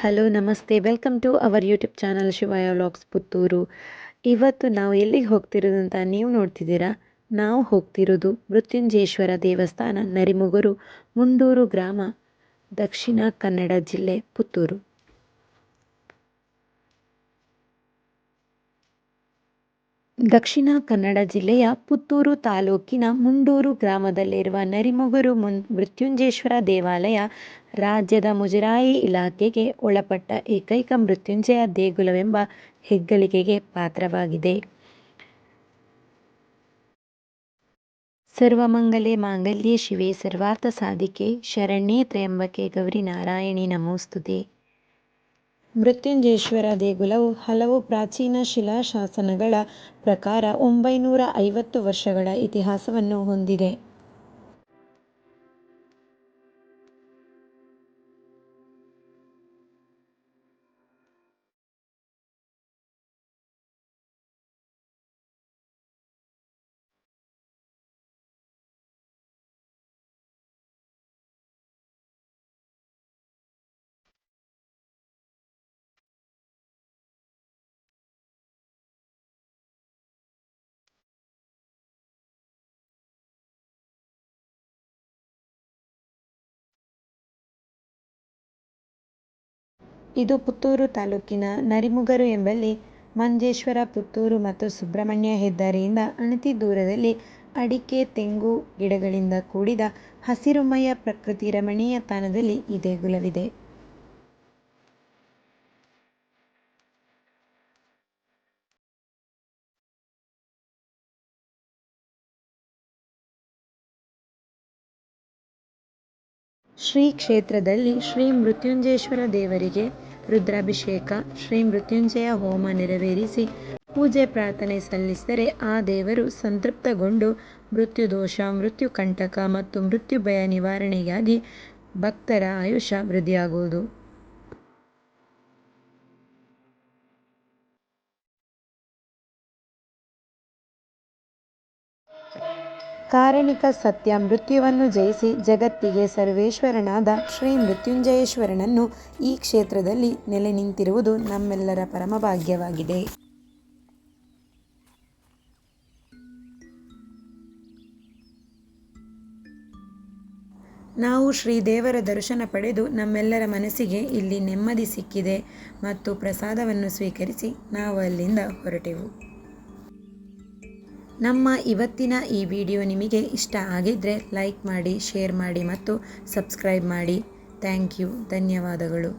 Hello, ನಮಸ್ತೆ. Welcome to our YouTube channel Shivaya vlogs Puttur. ಇವತ್ತು ನಾವು ಎಲ್ಲಿಗೆ ಹೋಗ್ತಿರೋದು ಅಂತ ನೀವು ನೋಡ್ತಿದ್ದೀರಾ? ನಾವು ಹೋಗ್ತಿರೋದು ಮೃತ್ಯುಂಜೇಶ್ವರ ದೇವಸ್ಥಾನ, ನರಿಮುಗರು, ಮುಂಡೂರು ಗ್ರಾಮ, ದಕ್ಷಿಣ ಕನ್ನಡ ಜಿಲ್ಲೆ ಪುತ್ತೂರು. ದಕ್ಷಿಣ ಕನ್ನಡ ಜಿಲ್ಲೆಯ ಪುತ್ತೂರು ತಾಲೂಕಿನ ಮುಂಡೂರು ಗ್ರಾಮದಲ್ಲಿರುವ ನರಿಮೊಗರು ಮುನ್ ಮೃತ್ಯುಂಜೇಶ್ವರ ದೇವಾಲಯ ರಾಜ್ಯದ ಮುಜರಾಯಿ ಇಲಾಖೆಗೆ ಒಳಪಟ್ಟ ಏಕೈಕ ಮೃತ್ಯುಂಜಯ ದೇಗುಲವೆಂಬ ಹೆಗ್ಗಳಿಕೆಗೆ ಪಾತ್ರವಾಗಿದೆ. ಸರ್ವಮಂಗಲೆ ಮಾಂಗಲ್ಯ ಶಿವೆ ಸರ್ವಾರ್ಥ ಸಾಧಿಕೆ ಶರಣ್ಯೇ ತ್ರಯಂಬಕೆ ಗೌರಿ ನಾರಾಯಣಿ ನಮೋಸ್ತುತೆ. ಮೃತ್ಯುಂಜಯೇಶ್ವರ ದೇಗುಲವು ಹಲವು ಪ್ರಾಚೀನ ಶಿಲಾಶಾಸನಗಳ ಪ್ರಕಾರ ಒಂಬೈನೂರ ಐವತ್ತು ವರ್ಷಗಳ ಇತಿಹಾಸವನ್ನು ಹೊಂದಿದೆ. ಇದು ಪುತ್ತೂರು ತಾಲೂಕಿನ ನರಿಮುಗರು ಎಂಬಲ್ಲಿ ಮಂಜೇಶ್ವರ ಪುತ್ತೂರು ಮತ್ತು ಸುಬ್ರಹ್ಮಣ್ಯ ಹೆದ್ದಾರಿಯಿಂದ ಅಣತಿ ದೂರದಲ್ಲಿ ಅಡಿಕೆ, ತೆಂಗು ಗಿಡಗಳಿಂದ ಕೂಡಿದ ಹಸಿರುಮಯ ಪ್ರಕೃತಿ ರಮಣೀಯ ತಾಣದಲ್ಲಿ ಈ ದೇಗುಲವಿದೆ. ಶ್ರೀ ಕ್ಷೇತ್ರದಲ್ಲಿ ಶ್ರೀ ಮೃತ್ಯುಂಜೇಶ್ವರ ದೇವರಿಗೆ ರುದ್ರಾಭಿಷೇಕ, ಶ್ರೀ ಮೃತ್ಯುಂಜಯ ಹೋಮ ನೆರವೇರಿಸಿ ಪೂಜೆ ಪ್ರಾರ್ಥನೆ ಸಲ್ಲಿಸಿದರೆ ಆ ದೇವರು ಸಂತೃಪ್ತಗೊಂಡು ಮೃತ್ಯುದೋಷ ಮೃತ್ಯುಕಂಟಕ ಮತ್ತು ಮೃತ್ಯು ಭಯ ನಿವಾರಣೆಗಾಗಿ ಭಕ್ತರ ಆಯುಷ ವೃದ್ಧಿಯಾಗುವುದು. ಕಾರಣಿಕ ಸತ್ಯ ಮೃತ್ಯುವನ್ನು ಜಯಿಸಿ ಜಗತ್ತಿಗೆ ಸರ್ವೇಶ್ವರನಾದ ಶ್ರೀ ಮೃತ್ಯುಂಜಯೇಶ್ವರನನ್ನು ಈ ಕ್ಷೇತ್ರದಲ್ಲಿ ನೆಲೆ ನಿಂತಿರುವುದು ನಮ್ಮೆಲ್ಲರ ಪರಮಭಾಗ್ಯವಾಗಿದೆ. ನಾವು ಶ್ರೀ ದೇವರ ದರ್ಶನ ಪಡೆದು ನಮ್ಮೆಲ್ಲರ ಮನಸ್ಸಿಗೆ ಇಲ್ಲಿ ನೆಮ್ಮದಿ ಸಿಕ್ಕಿದೆ ಮತ್ತು ಪ್ರಸಾದವನ್ನು ಸ್ವೀಕರಿಸಿ ನಾವು ಅಲ್ಲಿಂದ ಹೊರಟೆವು. ನಮ್ಮ ಇವತ್ತಿನ ಈ ವಿಡಿಯೋ ನಿಮಗೆ ಇಷ್ಟ ಆಗಿದ್ದರೆ ಲೈಕ್ ಮಾಡಿ, ಶೇರ್ ಮಾಡಿ ಮತ್ತು ಸಬ್ಸ್ಕ್ರೈಬ್ ಮಾಡಿ. Thank you. ಧನ್ಯವಾದಗಳು.